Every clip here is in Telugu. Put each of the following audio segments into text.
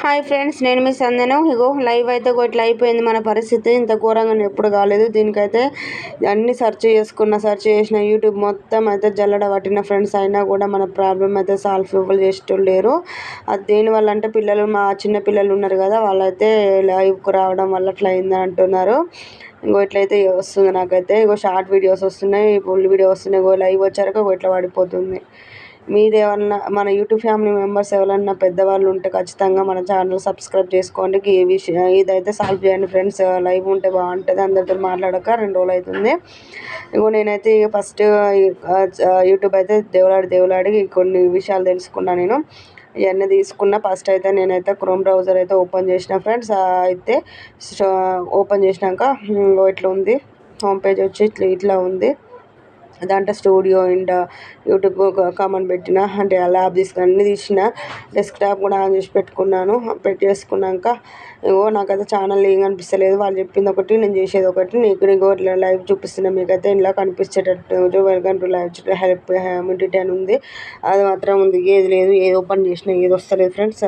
హాయ్ ఫ్రెండ్స్ నేను మీ సందను. ఇగో లైవ్ అయితే ఇట్లా అయిపోయింది మన పరిస్థితి. ఇంత ఘోరంగా ఎప్పుడు కాలేదు. దీనికైతే అన్ని సెర్చ్ చేసుకున్న సెర్చ్ చేసిన యూట్యూబ్ మొత్తం అయితే జల్లడ పట్టిన ఫ్రెండ్స్ అయినా కూడా మన ప్రాబ్లం అయితే సాల్వ్ ఇవ్వలు చేసేటోళ్ళు లేరు. అది దేనివల్ల అంటే పిల్లలు మా చిన్న పిల్లలు ఉన్నారు కదా వాళ్ళైతే లైవ్కు రావడం వల్ల అట్లా అయిందని అంటున్నారు. ఇంకో ఇట్లయితే వస్తుంది నాకైతే. ఇగో షార్ట్ వీడియోస్ వస్తున్నాయి ఫుల్ వీడియో వస్తున్నాయి. ఇగో లైవ్ వచ్చారక ఇట్లా పడిపోతుంది. మీదేమన్నా మన యూట్యూబ్ ఫ్యామిలీ మెంబర్స్ ఎవరన్నా పెద్దవాళ్ళు ఉంటే ఖచ్చితంగా మన ఛానల్ సబ్స్క్రైబ్ చేసుకోండి. ఈ విషయం ఇదైతే సాల్వ్ చేయండి ఫ్రెండ్స్. లైవ్ ఉంటే బాగుంటుంది. అందరితో మాట్లాడక రెండు రోజులు అవుతుంది ఇంకో నేనైతే ఫస్ట్ యూట్యూబ్ అయితే దేవులాడి దేవులాడి కొన్ని విషయాలు తెలుసుకున్నాను నేను. ఇవన్నీ తీసుకున్న ఫస్ట్ అయితే నేనైతే క్రోమ్ బ్రౌజర్ అయితే ఓపెన్ చేసిన ఫ్రెండ్స్. అయితే ఓపెన్ చేసినాక ఇట్లా ఉంది. హోమ్ పేజ్ వచ్చి ఇట్లా ఇట్లా ఉంది. దాంట్లో స్టూడియో అండ్ యూట్యూబ్ కామన్ పెట్టిన అంటే ల్యాబ్ తీసుకుని అన్ని తీసిన డెస్క్టాప్ కూడా ఆన్ చేసి పెట్టుకున్నాను. పెట్టేసుకున్నాక ఇగో నాకైతే ఛానల్ ఏం కనిపిస్తలేదు. వాళ్ళు చెప్పింది ఒకటి నేను చేసేది ఒకటి. నీకు నీకు ఇట్లా లైవ్ చూపిస్తున్నా మీకైతే ఇలా కనిపించేటట్టు welcome to live help humidity అని ఉంది. అది మాత్రం ఉంది. ఏది లేదు ఏది ఓపెన్ చేసినా ఏది వస్తలేదు ఫ్రెండ్స్.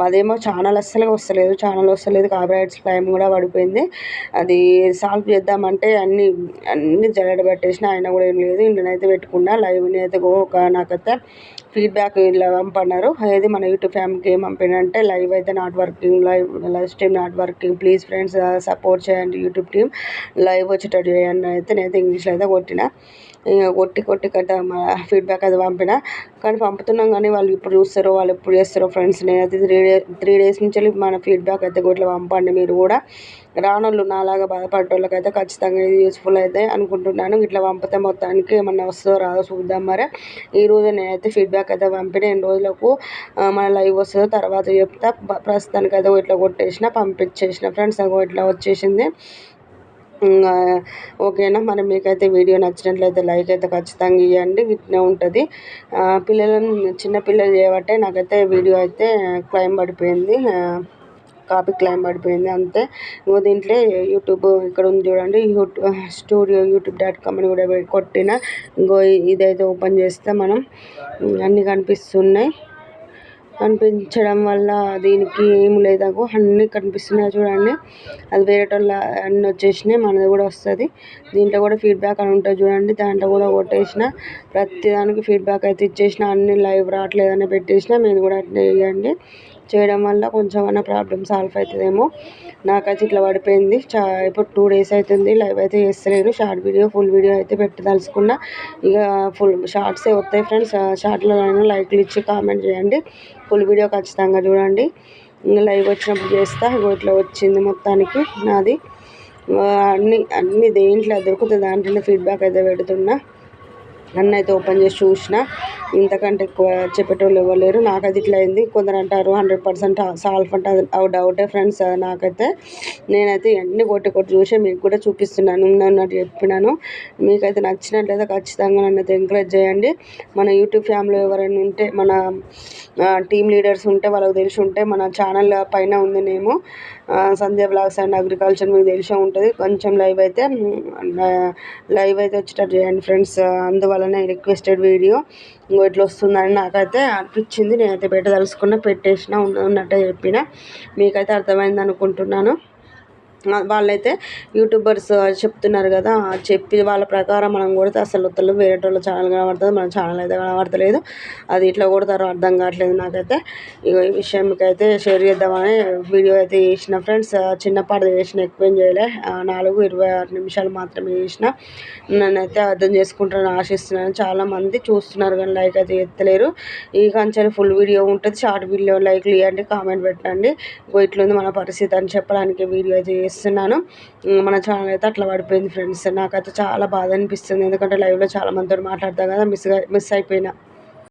మాదేమో ఛానల్ అస్సలు వస్తలేదు ఛానల్ వస్తలేదు కాపీరైట్స్ క్లైమ్ కూడా పడిపోయింది. అది సాల్వ్ చేద్దామంటే అన్ని అన్ని జల్లడ పెట్టేసిన ఆయన కూడా ఏం లేదు ఇందునైతే పెట్టుకున్నా లైవ్ని అయితే ఒక నాకైతే ఫీడ్బ్యాక్ ఇలా పంపన్నారు. ఏది మన యూట్యూబ్ ఫ్యామిలీకి ఏం పంపినంటే లైవ్ అయితే not working live live stream not working please friends support చేయండి యూట్యూబ్ టీమ్. లైవ్ వచ్చేటట్టు చేయండి అయితే నేనైతే ఇంగ్లీష్లో అయితే కొట్టిన. కొట్టి కొట్టి కట్ట ఫీడ్బ్యాక్ అది పంపిన. కానీ పంపుతున్నాం కానీ వాళ్ళు ఇప్పుడు చూస్తారో వాళ్ళు ఎప్పుడు చేస్తారో ఫ్రెండ్స్ నేనైతే త్రీ డే త్రీ డేస్ నుంచి మన ఫీడ్బ్యాక్ అయితే ఇట్లా పంపండి మీరు కూడా. రానోళ్ళు నాలాగా బాధపడేటోళ్ళకైతే ఖచ్చితంగా ఇది యూస్ఫుల్ అయితే అనుకుంటున్నాను. ఇట్లా పంపితే మొత్తానికి ఏమన్నా వస్తుందో రాదో చూద్దాం మరి. ఈరోజు నేనైతే ఫీడ్బ్యాక్ అయితే పంపిన ఎన్ని రోజులకు మన లైవ్ వస్తుందో తర్వాత చెప్తా. ప్రస్తుతానికి అయితే ఇట్లా కొట్టేసిన పంపించేసిన. ఫ్రెండ్స్ అగో ఇట్లా వచ్చేసింది. ఓకేనా? మరి మీకైతే వీడియో నచ్చినట్లయితే లైక్ అయితే ఖచ్చితంగా ఇవ్వండి ఇట్లా ఉంటుంది. పిల్లలను చిన్నపిల్లలు చేయబట్టే నాకైతే వీడియో అయితే క్లైమ్ పడిపోయింది. కాపీ క్లైమ్ పడిపోయింది అంతే. ఇంకో దీంట్లో యూట్యూబ్ ఇక్కడ ఉంది చూడండి. YouTube studio YouTube dot com అని కూడా కొట్టిన. ఇంకో ఇదైతే ఓపెన్ చేస్తే మనం అన్నీ కనిపిస్తున్నాయి. కనిపించడం వల్ల దీనికి ఏం లేదు అన్నీ కనిపిస్తున్నాయి చూడండి. అది వేరేటోళ్ళ అన్నీ వచ్చేసినాయి. మనది కూడా వస్తుంది. దీంట్లో కూడా ఫీడ్బ్యాక్ అని ఉంటుంది చూడండి. దాంట్లో కూడా కొట్టేసిన. ప్రతి దానికి ఫీడ్బ్యాక్ అయితే ఇచ్చేసిన. అన్ని లైవ్ రావట్లేదని పెట్టేసిన. మీరు కూడా అట్లా వేయండి చేయడం వల్ల కొంచెం అన్న ప్రాబ్లమ్ సాల్వ్ అవుతుందేమో. నాకైతే ఇట్లా పడిపోయింది. చా ఇప్పుడు టూ డేస్ అవుతుంది. లైవ్ అయితే చేస్తలేరు షార్ట్ వీడియో ఫుల్ వీడియో అయితే పెట్టదలుచుకున్నా ఇక ఫుల్ షార్ట్సే వస్తాయి ఫ్రెండ్స్ షార్ట్లో అయినా లైక్లు ఇచ్చి కామెంట్ చేయండి. ఫుల్ వీడియో ఖచ్చితంగా చూడండి. ఇంకా లైవ్ వచ్చినప్పుడు చేస్తా. ఇగో ఇట్లా వచ్చింది మొత్తానికి నాది. అన్ని అన్ని దేంట్లో దొరుకుతుంది దాంట్లో ఫీడ్బ్యాక్ అయితే పెడుతున్నా. నన్ను అయితే ఓపెన్ చేసి చూసిన. ఇంతకంటే ఎక్కువ చెప్పేటోళ్ళు ఎవరు లేరు. నాకైతే ఇట్లా అయింది. కొందరు అంటారు హండ్రెడ్ పర్సెంట్ సాల్వ్ అంటే అది డౌటే ఫ్రెండ్స్. నాకైతే నేనైతే ఇవన్నీ కొట్టి కొట్టి చూసి మీకు కూడా చూపిస్తున్నాను. ఉన్నట్టు చెప్పినాను. మీకైతే నచ్చినట్లయితే ఖచ్చితంగా నన్ను అయితే ఎంకరేజ్ చేయండి. మన యూట్యూబ్ ఫ్యామిలీ ఎవరైనా ఉంటే మన టీమ్ లీడర్స్ ఉంటే వాళ్ళకి తెలిసి ఉంటే మన ఛానల్ పైన ఉంది నేమో. సంధ్య బ్లాగ్స్ అండ్ అగ్రికల్చర్ మీకు తెలిసే ఉంటుంది. కొంచెం లైవ్ అయితే లైవ్ అయితే వచ్చేటట్టు చేయండి ఫ్రెండ్స్. అందువలన రిక్వెస్టెడ్ వీడియో ఇంకో ఇట్లా వస్తుందని నాకైతే అనిపించింది. నేనైతే పెట్టదలుచుకున్న పెట్టేసిన ఉన్నట్టే చెప్పిన. మీకైతే అర్థమైంది అనుకుంటున్నాను. వాళ్ళైతే యూట్యూబర్స్ చెప్తున్నారు కదా చెప్పి వాళ్ళ ప్రకారం మనం కొడితే అసలు వస్తలేదు వేరే వాళ్ళ ఛానల్ కనబడుతుంది మన ఛానల్ అయితే కనబడతలేదు. అది ఇట్లా కొడతారో అర్థం కావట్లేదు నాకైతే. ఇక ఈ విషయం మీకైతే షేర్ చేద్దామని వీడియో అయితే చేసిన ఫ్రెండ్స్ చిన్నపాటి చేసిన ఎక్కువ చేయలే. నాలుగు ఇరవై ఆరు నిమిషాలు మాత్రమే చేసిన. నన్నైతే అర్థం చేసుకుంటారని ఆశిస్తున్నాను. చాలామంది చూస్తున్నారు కానీ లైక్ అయితే ఎత్తలేరు. ఈ కంచెలు ఫుల్ వీడియో ఉంటుంది. షార్ట్ వీడియో లైక్లు ఇవ్వండి కామెంట్ పెట్టండి. ఇట్లుంది మన పరిస్థితి అని చెప్పడానికి వీడియో అయితే చేస్తున్నాను మన ఛానల్ అయితే అట్లా పడిపోయింది ఫ్రెండ్స్ నాకైతే చాలా బాధ అనిపిస్తుంది. ఎందుకంటే లైవ్లో చాలా మందితో మాట్లాడతాను కదా మిస్ మిస్ అయిపోయినా.